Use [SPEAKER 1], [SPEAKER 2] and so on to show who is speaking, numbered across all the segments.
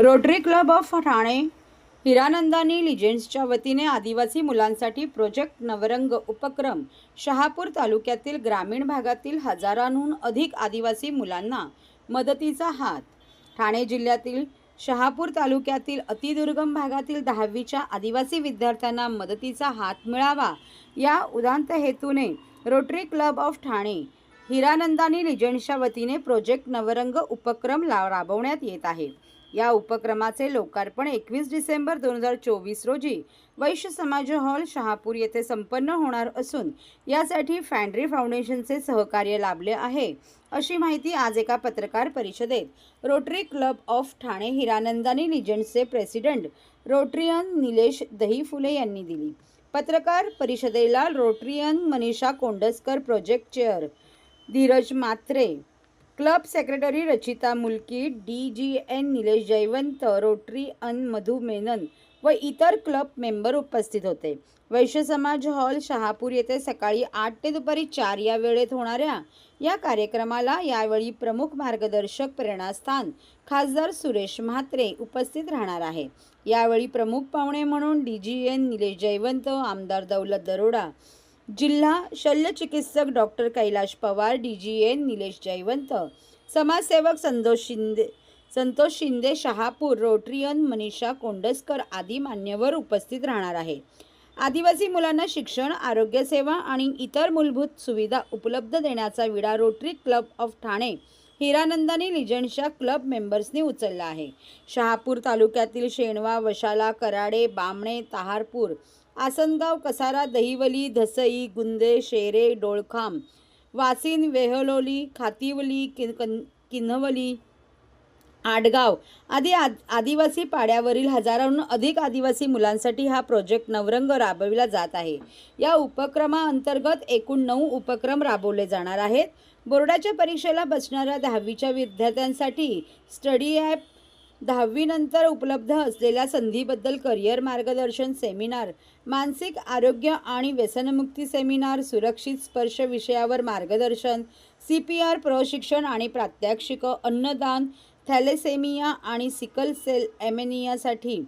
[SPEAKER 1] Rotary club of Thane Hiranandani लिजेंड्सच्या वतीने आदिवासी मुलांसाठी प्रोजेक्ट नवरंग उपक्रम शहापूर तालुक्यातील ग्रामीण भागातील हजारांहून अधिक आदिवासी मुलांना मदतीचा हात. ठाणे जिल्ह्यातील शहापूर तालुक्यातील अतिदुर्गम भागातील दहावीच्या आदिवासी विद्यार्थ्यांना मदतीचा हात मिळावा. या उदांत हेतूने Rotary club of Thane Hiranandani लिजेंड्सच्या वतीने प्रोजेक्ट नवरंग उपक्रम ला राबवण्यात येत आहे. या उपक्रमाचे लोकार्पण एकवीस डिसेंबर दोन हजार चोवीस रोजी वैश्य समाज हॉल शहापूर येथे संपन्न होणार असून यासाठी फॅन्ड्री फाउंडेशनचे सहकार्य लाभले आहे. अशी माहिती आज एका पत्रकार परिषदेत Rotary club of Thane Hiranandani लिजंडचे president Rotarian Nilesh Dahiphule यांनी दिली. पत्रकार परिषदेला Rotarian Manisha Kondaskar project chair Dhiraj Matre club secretary Rachita Mulki D G N Nilesh Jayavant Rotary Ann Madhu Menon व इतर क्लब मेंबर उपस्थित होते. वैश्य समाज हॉल शहापूर येथे सकाळी आठ ते दुपारी चार या वेळेत होणाऱ्या या कार्यक्रमाला यावेळी प्रमुख मार्गदर्शक प्रेरणास्थान खासदार सुरेश म्हात्रे उपस्थित राहणार आहे. यावेळी प्रमुख पाहुणे म्हणून D G N Nilesh Jaywant आमदार दौलत दरोडा जिल्हा शल्यचिकित्सक doctor Kailash Pawar D G N Nilesh Jaywant समाजसेवक संतोष शिंदे संतोष शिंदे शहापूर रोटरियन मनीषा कोंडसकर आदी मान्यवर उपस्थित राहणार आहे. आदिवासी मुलांना शिक्षण आरोग्यसेवा आणि इतर मूलभूत सुविधा उपलब्ध देण्याचा विडा Rotary club of Thane Hiranandani लिजंडच्या club मेंबर्सनी उचलला आहे. शहापूर तालुक्यातील शेणवा वशाला कराडे बामणे तहारपूर आसनगाव कसारा दहिवली धसई गुंदे शेरे डोळखाम वासिन वेहलोली खातिवली किन कन किन्हवली आडगाव आदी आद आदिवासी पाड्यावरील हजारांहून अधिक आदिवासी मुलांसाठी हा प्रोजेक्ट नवरंग राबविला जात आहे. या उपक्रमाअंतर्गत एकूण नऊ उपक्रम राबवले जाणार आहेत. बोर्डाच्या परीक्षेला बसणाऱ्या दहावीच्या विद्यार्थ्यांसाठी स्टडी ॲप दहावीनंतर उपलब्ध असलेल्या संधीबद्दल करिअर मार्गदर्शन सेमिनार मानसिक आरोग्य आणि व्यसनमुक्ती सेमिनार सुरक्षित स्पर्श विषयावर मार्गदर्शन सी पी आर प्रशिक्षण आणि प्रात्यक्षिकं अन्नदान थॅलेसेमिया आणि सिकल सेल ॲमेनियासाठी.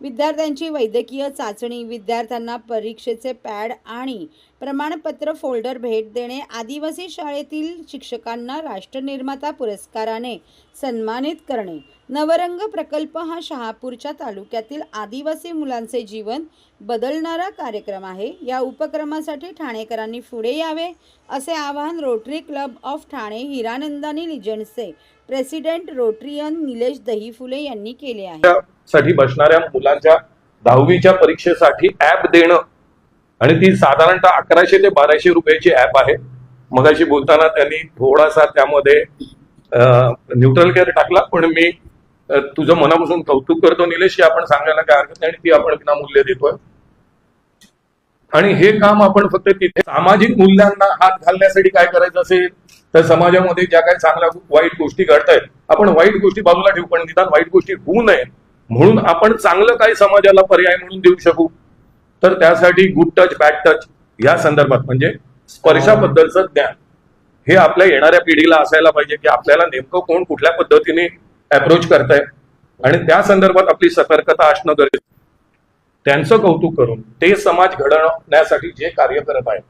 [SPEAKER 1] विद्यार्थ्यांची वैद्यकीय चाचणी विद्यार्थ्यांना परीक्षेचे पॅड आणि प्रमाणपत्र फोल्डर भेट देणे आदिवासी शाळेतील शिक्षकांना राष्ट्रनिर्माता पुरस्काराने सन्मानित करणे. नवरंग प्रकल्प हा शहापूरच्या तालुक्यातील आदिवासी मुलांचे जीवन बदलणारा कार्यक्रम आहे. या उपक्रमासाठी ठाणेकरांनी पुढे यावे असे आवाहन Rotary club of Thane Hiranandani लिजंडचे president Rotarian Nilesh Dahiphule यांनी केले आहे.
[SPEAKER 2] साठी बसणाऱ्या मुलांच्या दहावीच्या परीक्षेसाठी ऍप देणं आणि ती साधारणतः अकराशे ते बाराशे रुपयाची ऍप आहे. मगाशी बोलताना त्यांनी थोडासा त्यामध्ये न्यूट्रल केअर टाकला पण मी तुझं मनापासून कौतुक करतो निलेश की आपण सांगायला काय हरकत नाही आणि ती आपण विनामूल्य देतोय. आणि हे काम आपण फक्त तिथे सामाजिक मूल्यांना हात घालण्यासाठी काय करायचं असेल तर समाजामध्ये ज्या काही चांगल्या वाईट गोष्टी घडतायत आपण वाईट गोष्टी बाजूला ठेवू पण निदान वाईट गोष्टी होऊ नये म्हणून आपण चांगलं काही समाजाला पर्याय म्हणून देऊ शकू. तर त्यासाठी गुड टच बॅड टच या संदर्भात म्हणजे स्पर्शाबद्दलचं ज्ञान. हे आपल्या येणाऱ्या पिढीला असायला पाहिजे की आपल्याला नेमकं कोण कुठल्या पद्धतीने अप्रोच करताय. आणि त्या संदर्भात आपली सतर्कता असणं गरजेचं. त्यांचं कौतुक करून ते समाज घडवण्यासाठी जे कार्य करत आहेत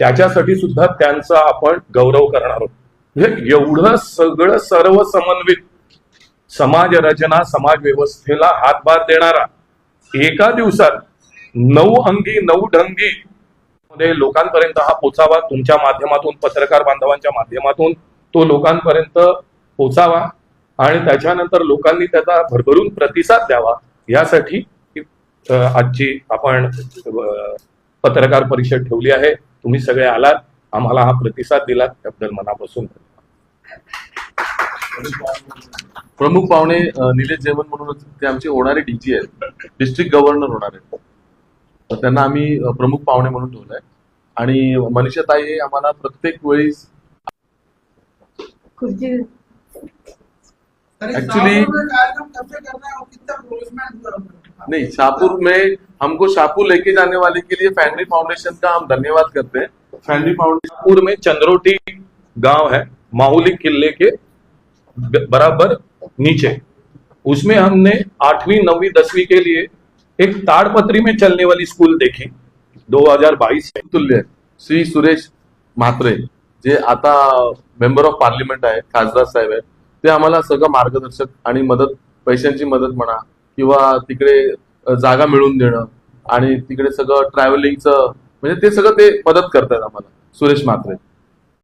[SPEAKER 2] त्याच्यासाठी सुद्धा त्यांचा आपण गौरव करणार आहोत. म्हणजे एवढं सगळं सर्व समन्वित समाज रचना समाज व्यवस्थेला हातभार देणारा एका दिवसात नऊ अंगी नऊ ढंगी मध्ये लोकांपर्यंत हा पोचावा. तुमच्या माध्यमातून पत्रकार बांधवांच्या माध्यमातून तो लोकांपर्यंत पोचावा आणि त्याच्यानंतर लोकांनी त्याचा भरभरून प्रतिसाद द्यावा. यासाठी आजची आपण पत्रकार परिषद ठेवली आहे. तुम्ही सगळे आलात. आम्हाला हा प्रतिसाद दिलात. त्याबद्दल मनापासून
[SPEAKER 3] प्रमुख पाहुणे निलेश जयवंत म्हणून ते आमचे होणारे डीजी आहेत. डिस्ट्रिक्ट गव्हर्नर होणार आहेत. तर त्यांना आम्ही प्रमुख पाहुणे म्हणून ठेवलंय. आणि मनीषा ताई हे आम्हाला प्रत्येक वेळी
[SPEAKER 4] एक्चुअली
[SPEAKER 3] नहीं शाहपुर में हमको शाहपुर लेके जाने वाले के लिए फैमिली फाउंडेशन का हम धन्यवाद करते हैं. फैमिली फाउंडेशन
[SPEAKER 2] नागपुर में चंद्रोटी गांव है माहुली किले के बराबर नीचे. उसमें हमने आठवीं नौवीं दसवीं के लिए एक ताड़पत्री में चलने वाली स्कूल देखी। 2022 में
[SPEAKER 3] तुल्य श्री सुरेश म्हात्रे जे आता मेंबर ऑफ पार्लिमेंट आहे खासदार साहेब आहेत ते आम्हाला सगळं मार्गदर्शक आणि मदत पैशांची मदत म्हणा किंवा तिकडे जागा मिळवून देणं आणि तिकडे सगळं ट्रॅव्हलिंगचं म्हणजे ते सगळं ते मदत करतात आम्हाला सुरेश म्हात्रे.